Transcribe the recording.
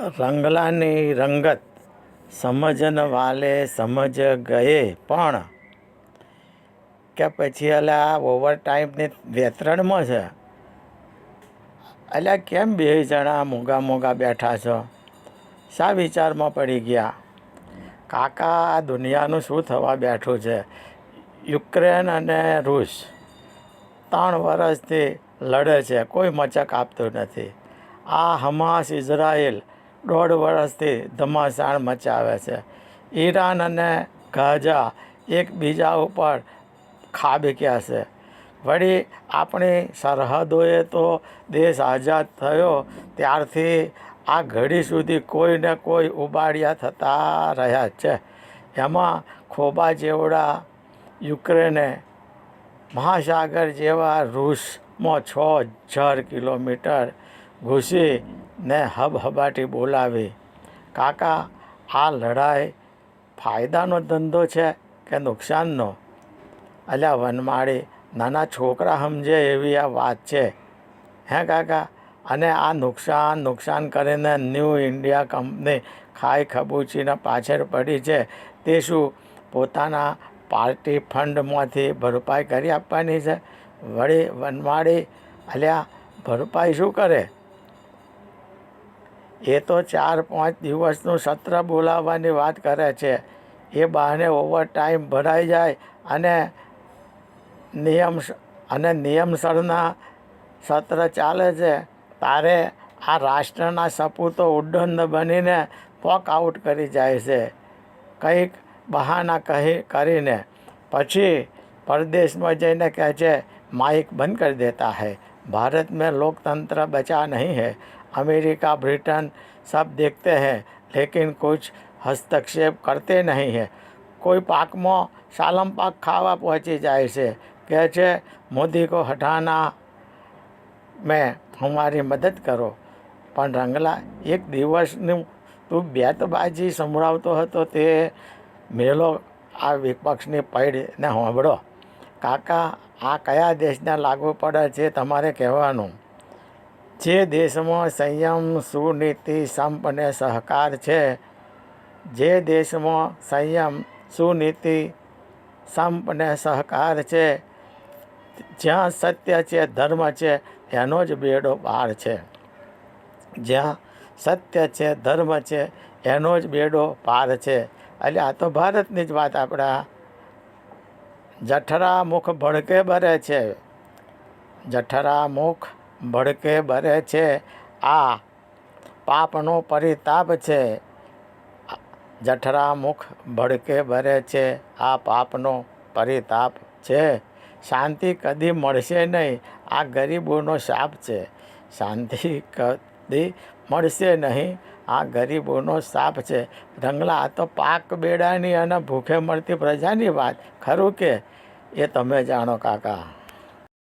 રંગલાની રંગત સમજન વાલે સમજ ગયે પણ કે પછી અલા ઓવર ટાઈમની વેતરણમાં છે? એટલે કેમ બે જણા મોગા મોગા બેઠા છો? શા વિચારમાં પડી ગયા? કાકા, આ દુનિયાનું શું થવા બેઠું છે? યુક્રેન અને રૂસ ત્રણ વર્ષથી લડે છે, કોઈ મચક આપતું નથી. આ હમાસ ઇઝરાયલ દોઢ વર્ષથી ધમાસાણ મચાવે છે. ઈરાન અને ગાઝા એકબીજા ઉપર ખાબક્યા છે. વળી આપણી સરહદોએ તો દેશ આઝાદ થયો, ત્યારથી આ ઘડી સુધી કોઈને કોઈ ઉબાડિયા થતા રહ્યા છે. એમાં ખોબા જેવડા યુક્રેને મહાસાગર જેવા રૂસમાં છ હજાર કિલોમીટર ઘૂસીને હબહબાટી બોલાવી. કાકા, આ લડાઈ ફાયદાનો ધંધો છે કે નુકસાનનો? અલ્યા વનમાળી, નાના છોકરા સમજે એવી આ વાત છે. હે કાકા, અને આ નુકસાન નુકસાન કરીને ન્યૂ ઇન્ડિયા કંપની ખાઈ ખબૂચીને પાછળ પડી છે. તે શું પોતાના પાર્ટી ફંડમાંથી ભરપાઈ કરી આપવાની છે? વળી વનમાળી, અલ્યા ભરપાઈ શું કરે? એ તો ચાર પાંચ દિવસનું સત્ર બોલાવવાની વાત કરે છે. એ બહાને ઓવર ટાઈમ ભરાઈ જાય અને નિયમ અને નિયમસરના સત્ર ચાલે છે. તારે આ રાષ્ટ્રના સપૂતો ઉડ્ડંડ બનીને પોક આઉટ કરી જાય છે. કંઈક બહાના કહી, કરીને. પછી પરદેશમાં જઈને કહે છે, માઇક બંધ કરી દેતા હૈ. ભારત મેં લોકતંત્ર બચા નહીં હૈ. अमेरिका ब्रिटेन सब देखते हैं लेकिन कुछ हस्तक्षेप करते नहीं है કોઈ પાકમાં સાલમ પાક ખાવા પહોંચી જાય છે કહે છે મોદી કો હટાના મેં હમારી મદદ કરો પણ રંગલા એક દિવસનું તું બેતબાજી સંભળાવતો હતો તે મેલો આ વિપક્ષની પૈડને સાંભળો કાકા આ કયા દેશને લાગુ પડે છે તમારે કહેવાનું જે દેશમાં સંયમ, સુનીતિ સંપ અને સહકાર છે, જે દેશમાં સંયમ, સુનીતિ સંપ અને સહકાર છે, જ્યાં સત્ય છે, ધર્મ છે, એનો જ બેડો પાર છે. જ્યાં સત્ય છે, ધર્મ છે, એનો જ બેડો પાર છે. એટલે આ તો ભારતની જ વાત આપણા જઠરા મુખ ભડકે બરે છે. જઠરા મુખ ભડકે બરે છે. આ પાપનો પરિતાપ છે. જઠરા મુખ ભડકે ભરે છે. આ પાપનો પરિતાપ છે. શાંતિ કદી મળશે નહીં. આ ગરીબોનો શાપ છે. શાંતિ કદી મળશે નહીં. આ ગરીબોનો શાપ છે. રંગલા આ તો પાક બેડાની અને ભૂખે મળતી પ્રજાની વાત. ખરું કે? એ તમે જાણો કાકા.